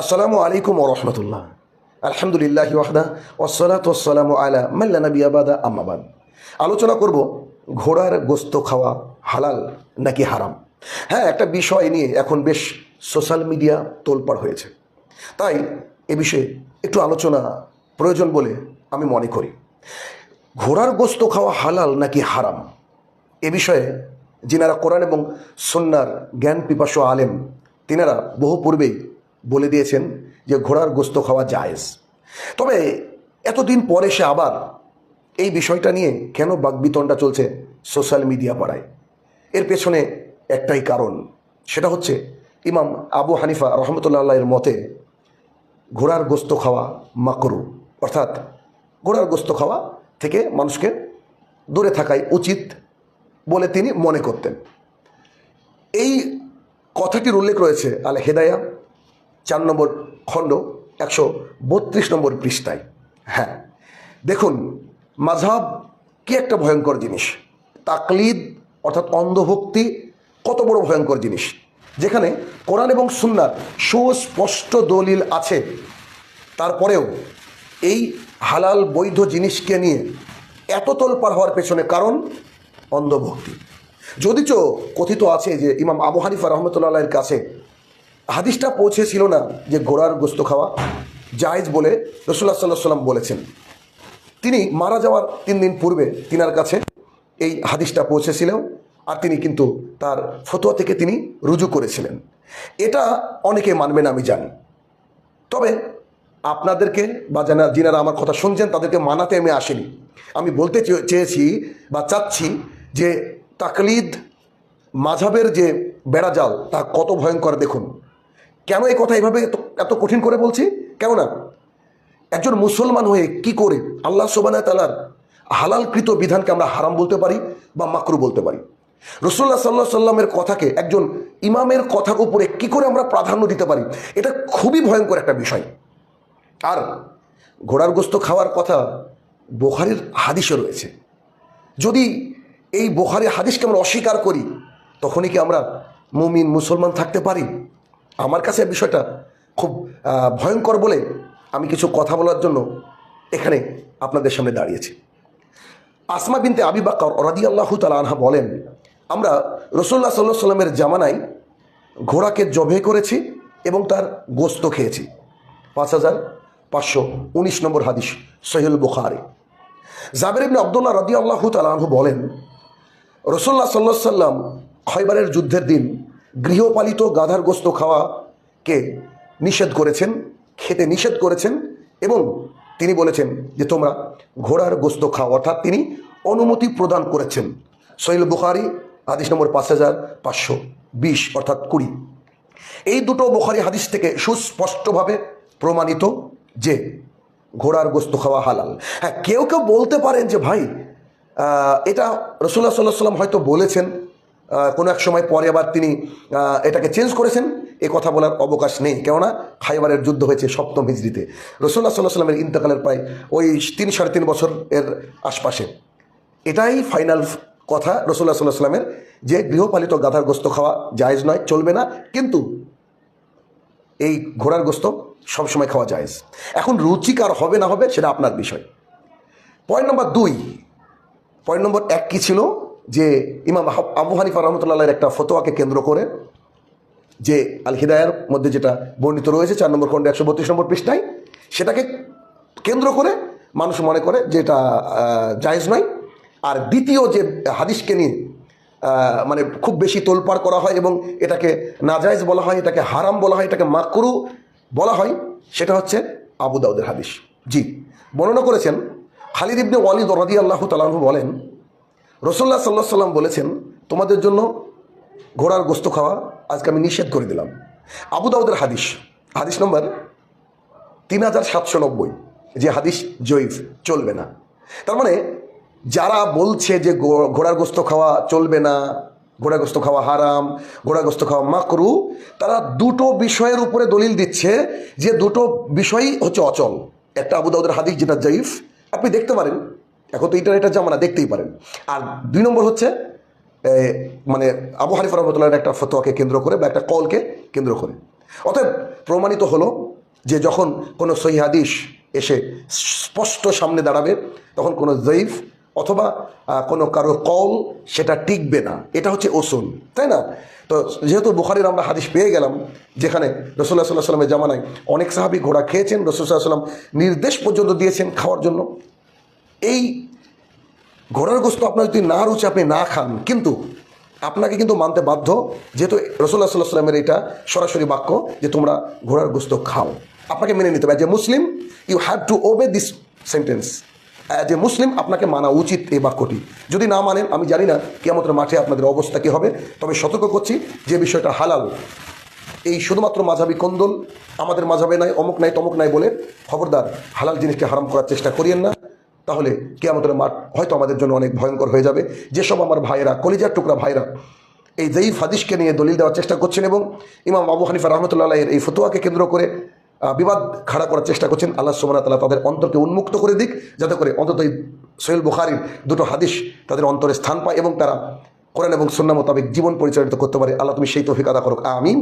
আসসালামু আলাইকুম ওরহমতুল্লাহ আলহামদুলিল্লাহ ওয়াহদা ওসলাত ওসালাম আলা মাল্লা নবী আবাদা আম্মাবাদ আলোচনা করব ঘোড়ার গোস্ত খাওয়া হালাল নাকি হারাম? হ্যাঁ একটা বিষয় নিয়ে এখন বেশ সোশ্যাল মিডিয়া তোলপাড় হয়েছে। তাই এ বিষয়ে একটু আলোচনা প্রয়োজন বলে আমি মনে করি। ঘোড়ার গোস্ত খাওয়া হালাল নাকি হারাম? এ বিষয়ে যিনারা কোরআন এবং সন্ন্যার জ্ঞান পিপাসু আলেম, তিনারা বহু পূর্বেই বলে দিয়েছেন যে ঘোড়ার গোস্ত খাওয়া জায়েজ। তবে এতদিন পরে সে আবার এই বিষয়টা নিয়ে কেন বাগবিতণ্ডা চলছে সোশ্যাল মিডিয়া পাড়ায়? এর পেছনে একটাই কারণ, সেটা হচ্ছে ইমাম আবু হানিফা রহমতুল্লাহ এর মতে ঘোড়ার গোস্ত খাওয়া মাকরু। অর্থাৎ ঘোড়ার গোস্ত খাওয়া থেকে মানুষকে দূরে থাকাই উচিত বলে তিনি মনে করতেন। এই কথাটির উল্লেখ রয়েছে আল হেদায়া চার নম্বর খণ্ড, একশো বত্রিশ নম্বর পৃষ্ঠায়। হ্যাঁ দেখুন, মাঝহাব কি একটা ভয়ঙ্কর জিনিস? তাকলিদ, অর্থাৎ অন্ধভক্তি, কত বড় ভয়ঙ্কর জিনিস। যেখানে কোরআন এবং সুন্নার সুস্পষ্ট দলিল আছে। তারপরেও এই হালাল বৈধ জিনিসকে নিয়ে এত তোলপাড় হওয়ার পেছনে কারণ অন্ধভক্তি। যদিচ কথিত আছে যে ইমাম আবু হানিফা রহমতুল্লাহ এর কাছে হাদিসটা পৌঁছেছিল না যে ঘোড়ার গোস্ত খাওয়া, জায়েজ বলে রসুল্লাহ সাল্লাহ সাল্লাম বলেছেন। তিনি মারা যাওয়ার তিন দিন পূর্বে তিনার কাছে এই হাদিসটা পৌঁছেছিলেন আর তিনি কিন্তু তার ফতোয়া থেকে তিনি রুজু করেছিলেন। এটা অনেকে মানবেন আমি জানি। তবে আপনাদেরকে বা যারা, যিনারা আমার কথা শুনছেন, তাদেরকে মানাতে আমি আসিনি। আমি বলতে চেয়েছি বা চাচ্ছি যে তাকলিদ মাঝাবের যে বেড়াজাল, তা কত ভয়ঙ্কর, দেখুন। কেন এই কথা এভাবে এত- কঠিন করে বলছি? কেন না একজন মুসলমান হয়ে কি করে আল্লাহ সোবানা তালার হালালকৃত বিধানকে আমরা হারাম বলতে পারি বা মাকরু বলতে পারি? রসুল্লাহ সাল্লাহ সাল্লামের কথাকে একজন ইমামের কথার উপরে কি করে আমরা প্রাধান্য দিতে পারি? এটা খুবই ভয়ঙ্কর একটা বিষয়। আর ঘোড়ার গোস্ত খাওয়ার কথা বোখারির হাদিসে রয়েছে। যদি এই বোখারি হাদিসকে আমরা অস্বীকার করি, তখনই কি আমরা মুমিন মুসলমান থাকতে পারি? আমার কাছে বিষয়টা খুব ভয়ঙ্কর বলে আমি কিছু কথা বলার জন্য এখানে আপনাদের সামনে দাঁড়িয়েছি। আসমা বিনতে আবি বাক্কর রাদি আল্লাহ তালা আনহা বলেন, আমরা রসুল্লাহ সাল্লাহ সাল্লামের জামানায় ঘোড়াকে জবে করেছি এবং তার গোস্ত খেয়েছি। পাঁচ হাজার পাঁচশো উনিশ নম্বর হাদিস সহিল বুখারি। জাবের ইবনে আবদুল্লাহ রাদি আল্লাহ তালাহু বলেন রসুল্লাহ সাল্লাহ সাল্লাম খয়বারের যুদ্ধের দিন গৃহপালিত গাধার গোস্ত খাওয়াকে নিষেধ করেছেন, খেতে নিষেধ করেছেন এবং তিনি বলেছেন যে তোমরা ঘোড়ার গোস্ত খাও। অর্থাৎ তিনি অনুমতি প্রদান করেছেন। সহিল বুখারি, হাদিস নম্বর পাঁচ হাজার পাঁচশো বিশ, অর্থাৎ কুড়ি। এই দুটো বুখারি হাদিস থেকে সুস্পষ্টভাবে প্রমাণিত যে ঘোড়ার গোস্ত খাওয়া হালাল। হ্যাঁ কেউ কেউ বলতে পারেন যে, ভাই এটা রসুল্লাহ সাল্লাহ সাল্লাম হয়তো বলেছেন কোনো এক সময় পরে আবার তিনি এটাকে চেঞ্জ করেছেন। এ কথা বলার অবকাশ নেই, কেননা খাইবারের যুদ্ধ হয়েছে সপ্তম হিজড়িতে। রসুল্লাহ সাল্লাহ সাল্লামের ইন্তকালের প্রায় ওই তিন সাড়ে তিন বছর এর আশপাশে। এটাই ফাইনাল কথা রসুল্লাহ সাল্লাহ সাল্লামের যে গৃহপালিত গাধার গোস্ত খাওয়া জায়েজ নয়, চলবে না, কিন্তু এই ঘোড়ার গোস্ত সবসময় খাওয়া যায় এখন রুচিকার হবে না হবে সেটা আপনার বিষয়। পয়েন্ট নম্বর দুই। পয়েন্ট নম্বর এক কী ছিল? যে ইমাম আবু হানিফা রহমতুল্লাহের একটা ফতোয়াকে কেন্দ্র করে যে আল হিদায়ার মধ্যে যেটা বর্ণিত রয়েছে, চার নম্বর খণ্ডে একশো বত্রিশ নম্বর পৃষ্ঠায়, সেটাকে কেন্দ্র করে মানুষ মনে করে যে এটা জায়েজ নয়। আর দ্বিতীয় যে হাদিসকে নিয়ে মানে খুব বেশি তোলপাড় করা হয় এবং এটাকে নাজায়েজ বলা হয়, এটাকে হারাম বলা হয়, এটাকে মাকরু বলা হয়, সেটা হচ্ছে আবু দাউদের হাদিস। জি, বর্ণনা করেছেন খালিদ ইবনে ওয়ালিদ রদি আল্লাহ তালাহু বলেন রসুল্লাহ সাল্লাহ সাল্লাম বলেছেন, তোমাদের জন্য ঘোড়ার গোস্ত খাওয়া আজকে আমি নিষেধ করে দিলাম। আবু দাউদের হাদিস হাদিস নম্বর তিন হাজার সাতশো নব্বই, যে হাদিস জয়ীফ, চলবে না। তার মানে যারা বলছে যে ঘোড়ার গোস্ত খাওয়া চলবে না ঘোড়া গোস্ত খাওয়া হারাম ঘোড়া গোস্ত খাওয়া মাকরু, তারা দুটো বিষয়ের উপরে দলিল দিচ্ছে যে দুটো বিষয়ই হচ্ছে অচল। একটা আবু দাউদের হাদিস, যেটা জয়ীফ, আপনি দেখতে পারেন এখন তো ইন্টারনেটের জামানা দেখতেই পারেন। আর দুই নম্বর হচ্ছে মানে আবু হানিফ রহমতুল্লাহর একটা ফতোয়াকে কেন্দ্র করে বা একটা কলকে কেন্দ্র করে। অতএব প্রমাণিত হলো যে যখন কোনো সহি হাদিস এসে স্পষ্ট সামনে দাঁড়াবে, তখন কোনো জয়ীফ অথবা কোনো কারও কল সেটা টিকবে না। এটা হচ্ছে ওসুল, তাই না? তো যেহেতু বুখারির আমরা হাদিস পেয়ে গেলাম, যেখানে রসুল্লাহ সাল্লাহ সাল্লামের জামানায় অনেক সাহাবি ঘোড়া খেয়েছেন রসুল্লাহ সাল্লাম নির্দেশ পর্যন্ত দিয়েছেন খাওয়ার জন্য। এই ঘোড়ার গোস্ত আপনার যদি না রুচে আপনি না খান, কিন্তু আপনাকে কিন্তু মানতে বাধ্য, যেহেতু রসুল্লাহ সাল্লাহ সাল্লামের এটা সরাসরি বাক্য যে তোমরা ঘোড়ার গোস্ত খাও। আপনাকে মেনে নিতে হবে। যে মুসলিম you have to obey this sentence যে মুসলিম আপনাকে মানা উচিত এই বাক্যটি। যদি না মানেন, আমি জানি না কেমতের মাঠে আপনাদের অবস্থা কী হবে, তবে সতর্ক করছি যে বিষয়টা হালাল। এই শুধুমাত্র মাঝাবি কন্দল আমাদের মাঝাবে নাই, অমুক নাই, তমুক নাই বলে খবরদার হালাল জিনিসকে হারাম করার চেষ্টা করিয়েন না। তাহলে কেয়ামতের মাঠ হয়তো আমাদের জন্য অনেক ভয়ঙ্কর হয়ে যাবে। যেসব আমার ভাইয়েরা, কলিজার টুকরা ভাইরা এই জয়ীফ হাদিসকে নিয়ে দলিল দেওয়ার চেষ্টা করছেন এবং ইমাম আবু হানিফা রহমতুল্লাহ এর এই ফতোয়াকে কেন্দ্র করে বিবাদ খাড়া করার চেষ্টা করছেন। আল্লাহ সুমনা তালা তাদের অন্তরকে উন্মুক্ত করে দিক, যাতে করে অন্তত এই সোহেল বুখারির দুটো হাদিস তাদের অন্তরে স্থান পায় এবং তারা কোরআন এবং সন্না মোতাবেক জীবন পরিচালিত করতে পারে। আল্লাহ তুমি সেই তৌফিক আদা করো আমিন।